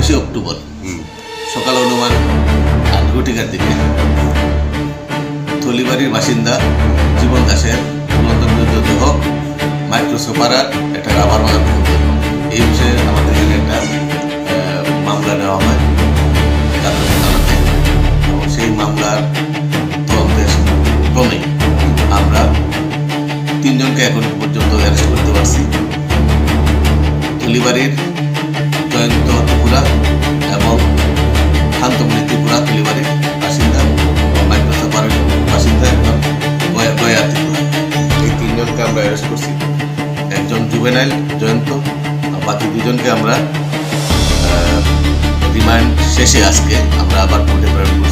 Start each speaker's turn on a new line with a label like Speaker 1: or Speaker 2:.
Speaker 1: একুশে অক্টোবর। সকাল অনুমান আট দিকে থলিবাড়ির বাসিন্দা জীবন দাসের ঝুলন্ত মৃতদেহ মাইক্রোসোপারার একটা রাবার বাগান এই বিষয়ে আমাদের এখানে একটা মামলা নেওয়া হয়। প্রাথমিক আদালতে। এবং সেই মামলার তদন্তের ক্রমে আমরা তিনজনকে এখন পর্যন্ত অ্যারেস্ট করতে পারছি। তুলিবাড়ির জয়ন্ত ত্রিপুরা আমরা অ্যারেস্ট করছি। একজন জুবেনাইল জয়ন্ত বাকি দুজনকে আমরা রিমান্ড শেষে আজকে আমরা আবার কোর্টে প্রেরণ করছি।